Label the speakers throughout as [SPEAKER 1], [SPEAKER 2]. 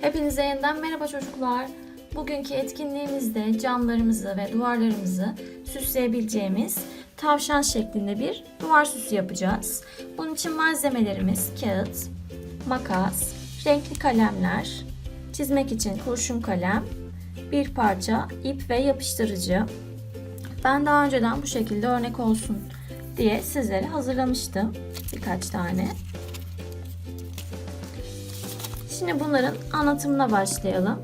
[SPEAKER 1] Hepinize yeniden merhaba çocuklar. Bugünkü etkinliğimizde camlarımızı ve duvarlarımızı süsleyebileceğimiz tavşan şeklinde bir duvar süsü yapacağız. Bunun için malzemelerimiz kağıt, makas, renkli kalemler, çizmek için kurşun kalem, bir parça ip ve yapıştırıcı. Ben daha önceden bu şekilde örnek olsun diye sizlere hazırlamıştım birkaç tane. Şimdi bunların anlatımına başlayalım.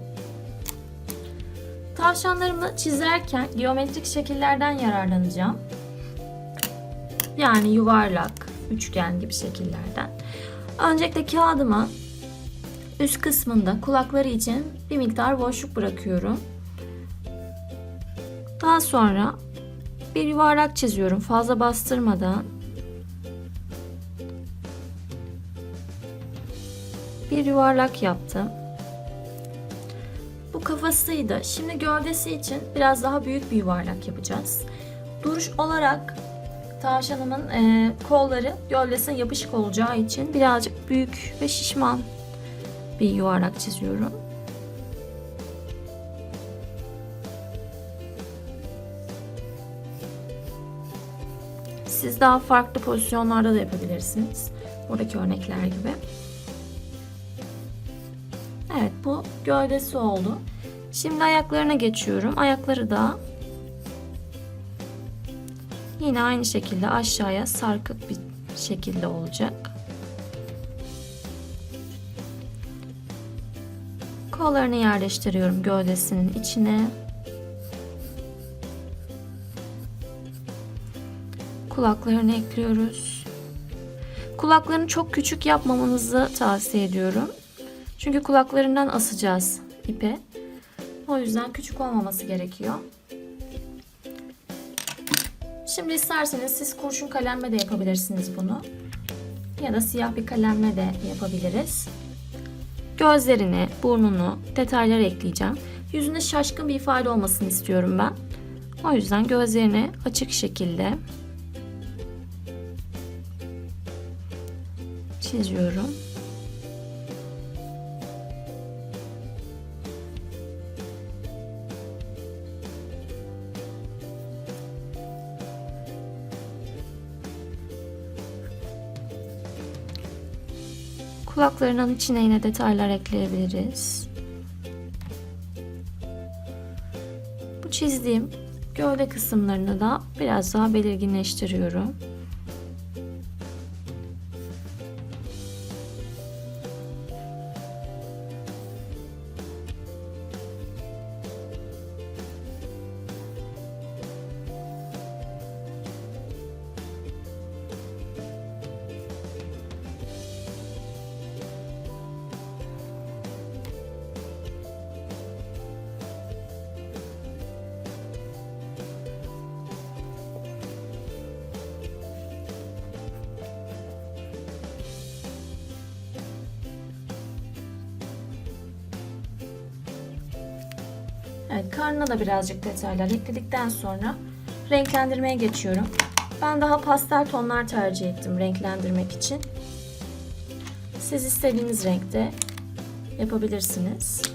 [SPEAKER 1] Tavşanlarımı çizerken geometrik şekillerden yararlanacağım. Yani yuvarlak, üçgen gibi şekillerden. Öncelikle kağıdıma üst kısmında kulakları için bir miktar boşluk bırakıyorum. Daha sonra bir yuvarlak çiziyorum fazla bastırmadan. Bir yuvarlak yaptım. Bu kafasıydı. Şimdi gövdesi için biraz daha büyük bir yuvarlak yapacağız. Duruş olarak tavşanımın e, kolları gövdesine yapışık olacağı için birazcık büyük ve şişman bir yuvarlak çiziyorum. Siz daha farklı pozisyonlarda da yapabilirsiniz. Buradaki örnekler gibi. Evet bu gövdesi oldu. Şimdi ayaklarına geçiyorum. Ayakları da yine aynı şekilde aşağıya sarkık bir şekilde olacak. Kollarını yerleştiriyorum gövdesinin içine. Kulaklarını ekliyoruz. Kulaklarını çok küçük yapmamanızı tavsiye ediyorum. Çünkü kulaklarından asacağız ipe. O yüzden küçük olmaması gerekiyor. Şimdi isterseniz siz kurşun kalemle de yapabilirsiniz bunu. Ya da siyah bir kalemle de yapabiliriz. Gözlerini, burnunu, detaylar ekleyeceğim. Yüzünde şaşkın bir ifade olmasını istiyorum ben. O yüzden gözlerini açık şekilde çiziyorum. Kulaklarının içine yine detaylar ekleyebiliriz. Bu çizdiğim gövde kısımlarını da biraz daha belirginleştiriyorum. Evet, karnına da birazcık detaylar ekledikten sonra renklendirmeye geçiyorum. Ben daha pastel tonlar tercih ettim renklendirmek için. Siz istediğiniz renkte yapabilirsiniz.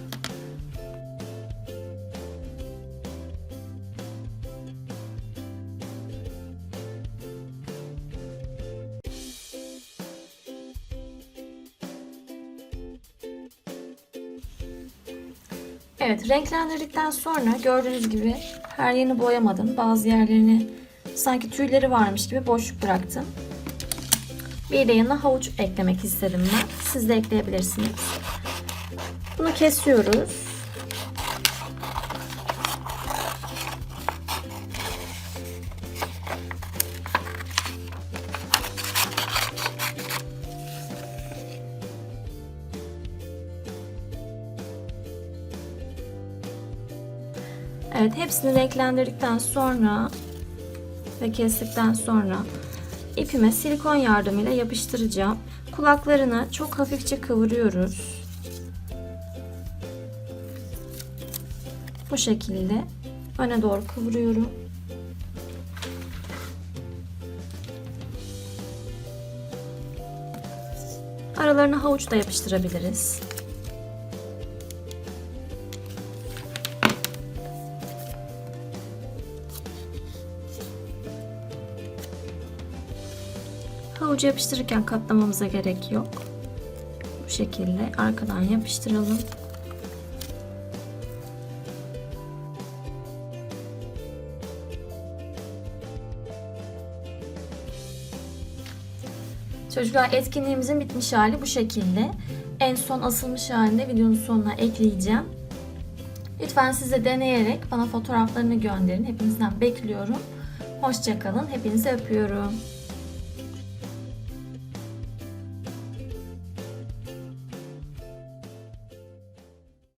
[SPEAKER 1] Evet renklendirdikten sonra gördüğünüz gibi her yerini boyamadım. Bazı yerlerini sanki tüyleri varmış gibi boşluk bıraktım. Bir de yanına havuç eklemek istedim ben. Siz de ekleyebilirsiniz. Bunu kesiyoruz. Evet hepsini renklendirdikten sonra ve kestikten sonra ipime silikon yardımıyla yapıştıracağım. Kulaklarını çok hafifçe kıvırıyoruz. Bu şekilde öne doğru kıvırıyorum. Aralarına havuç da yapıştırabiliriz. Havucu yapıştırırken katlamamıza gerek yok. Bu şekilde arkadan yapıştıralım. Çocuklar etkinliğimizin bitmiş hali bu şekilde. En son asılmış halinde videonun sonuna ekleyeceğim. Lütfen siz de deneyerek bana fotoğraflarını gönderin. Hepinizden bekliyorum. Hoşçakalın. Hepinizi öpüyorum.